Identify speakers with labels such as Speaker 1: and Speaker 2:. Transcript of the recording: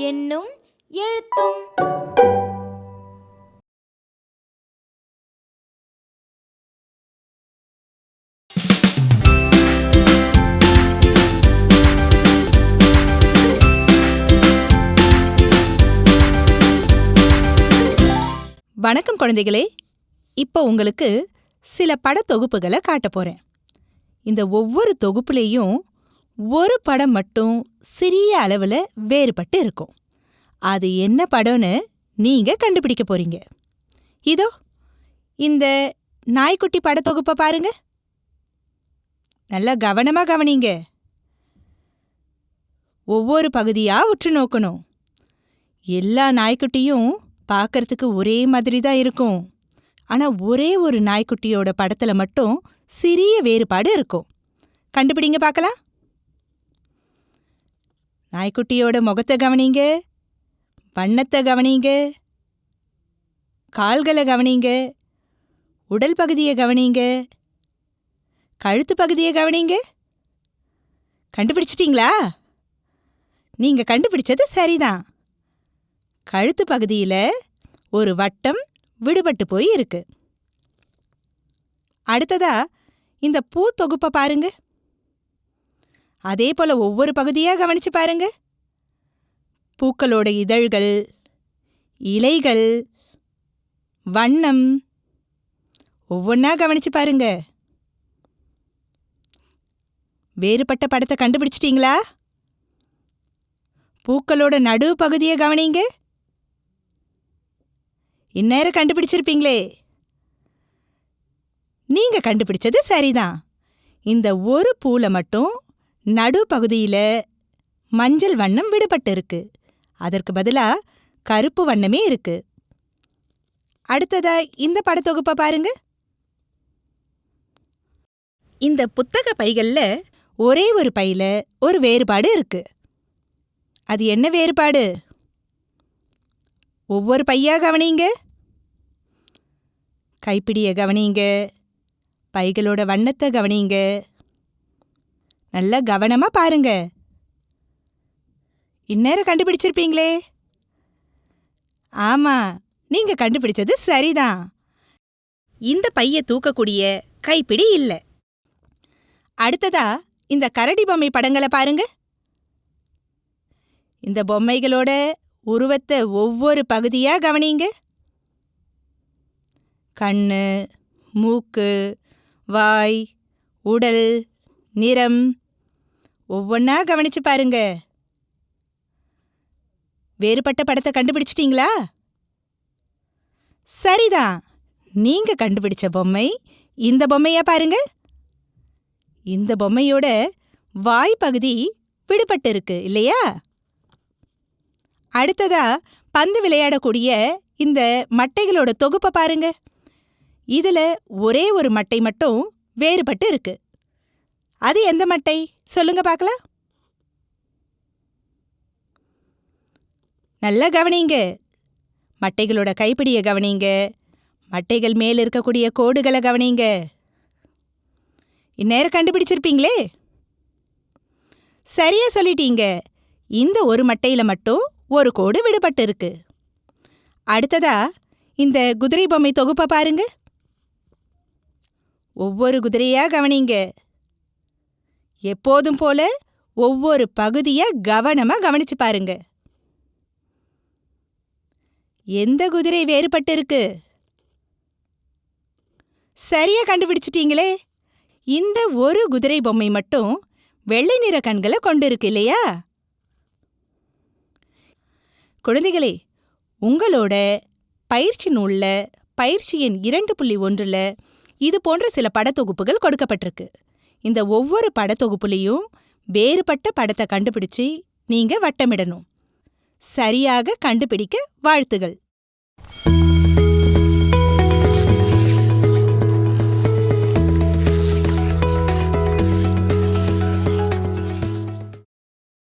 Speaker 1: என்னும் எழுத்தும்.
Speaker 2: வணக்கம் குழந்தைகளே. இப்போ உங்களுக்கு சில படத்தொகுப்புகளை காட்ட போறேன். இந்த ஒவ்வொரு தொகுப்புலேயும் ஒரு படம் மட்டும் சிறிய அளவுல வேறுபட்டு இருக்கும். அது என்ன படம்னு நீங்க கண்டுபிடிக்க போறீங்க. இதோ இந்த நாய்க்குட்டி படத்தொகுப்பை பாருங்க. நல்லா கவனமா கவனிங்க. ஒவ்வொரு பகுதியா உற்று நோக்கணும். எல்லா நாய்க்குட்டியும் பார்க்கறதுக்கு ஒரே மாதிரி தான் இருக்கும். ஆனா ஒரே ஒரு நாய்க்குட்டியோட படத்துல மட்டும் சிறிய வேறுபாடு இருக்கும். கண்டுபிடிங்க பார்க்கலாம் நாய்க்குட்டியோட முகத்தை கவனிங்க. வண்ணத்தை கவனிங்க. கால்களை கவனிங்க. உடல் பகுதியை கவனிங்க. கழுத்து பகுதியை கவனிங்க. கண்டுபிடிச்சிட்டீங்களா? நீங்க கண்டுபிடிச்சது சரிதான். கழுத்து பகுதியில ஒரு வட்டம் விடுபட்டு போய் இருக்கு. அடுத்ததா இந்த பூ தொகுப்பை பாருங்க. அதே போல ஒவ்வொரு பகுதியா கவனிச்சு பாருங்க. பூக்களோட இதழ்கள் இலைகள் வண்ணம் ஒவ்வொன்னா கவனிச்சு பாருங்க. வேறுபட்ட படத்தை கண்டுபிடிச்சிட்டீங்களா? பூக்களோட நடு பகுதியை கவனிங்க. இந்நேரம் கண்டுபிடிச்சிருப்பீங்களே. நீங்க கண்டுபிடிச்சது சரிதான். இந்த ஒரு பூல மட்டும் நடு பகுதியில மஞ்சள் வண்ணம் விடுபட்டு இருக்கு அதற்கு பதிலா கருப்பு வண்ணமே இருக்கு. அடுத்ததா இந்த படத்தொகுப்பை பாருங்க. இந்த புத்தக பைகள்ல ஒரே ஒரு பையில ஒரு வேறுபாடு இருக்கு. அது என்ன வேறுபாடு? ஒவ்வொரு பையா கவனிங்க. கைப்பிடிய கவனிங்க பைகளோட வண்ணத்தை கவனிங்க நல்லா கவனமா பாருங்க. இந்நேரம் கண்டுபிடிச்சிருப்பீங்களே? ஆமா நீங்க கண்டுபிடிச்சது சரிதான். இந்த பைய தூக்கக்கூடிய கைப்பிடி இல்ல. அடுத்ததா இந்த கரடி பொம்மை படங்களை பாருங்க. இந்த பொம்மைகளோட உருவத்தை ஒவ்வொரு பகுதியா கவனிங்க கண்ணு மூக்கு வாய் உடல் நிறம். ஒவ்வொன்னா கவனிச்சு பாருங்க. வேறுபட்ட படத்தை கண்டுபிடிச்சிட்டிங்களா? சரிதான். நீங்க கண்டுபிடிச்ச பொம்மை இந்த பொம்மையா பாருங்க. இந்த பொம்மையோட வாய் பகுதி விடுபட்டு இருக்கு இல்லையா? அடுத்ததா பந்து விளையாடக்கூடிய இந்த மட்டைகளோட தொகுப்பை பாருங்க. இதுல ஒரே ஒரு மட்டை மட்டும் வேறுபட்டு இருக்கு. அது எந்த மட்டை? சொல்லுங்க பார்க்கலாம். நல்லா கவனிங்க. மட்டைகளோட கைப்பிடிய கவனிங்க. மட்டைகள் மேல் இருக்கக்கூடிய கோடுகளை கவனிங்க. இந்நேரம் கண்டுபிடிச்சிருப்பீங்களே? சரியா சொல்லிட்டீங்க. இந்த ஒரு மட்டையில மட்டும் ஒரு கோடு விடுபட்டு இருக்கு. அடுத்ததா இந்த குதிரை பொம்மை தொகுப்பை பாருங்க. ஒவ்வொரு குதிரையா கவனிங்க. எப்போதும் போல ஒவ்வொரு பகுதியா கவனமா கவனிச்சு பாருங்க. எந்த குதிரை வேறுபட்டு இருக்கு சரியா கண்டுபிடிச்சிட்டீங்களே. இந்த ஒரு குதிரை பொம்மை மட்டும் வெள்ளை நிற கண்களை கொண்டு இருக்கு இல்லையா? குழந்தைகளே உங்களோட பயிற்சி நூலில் பயிற்சி எண் இரண்டு புள்ளி ஒன்றுல இது போன்ற சில படத்தொகுப்புகள் கொடுக்கப்பட்டிருக்கு. இந்த ஒவ்வொரு படத்தொகுப்புலையும் வேறுபட்ட படத்தை கண்டுபிடிச்சு நீங்க வட்டமிடணும். சரியாக கண்டுபிடிக்க வாழ்த்துகள்.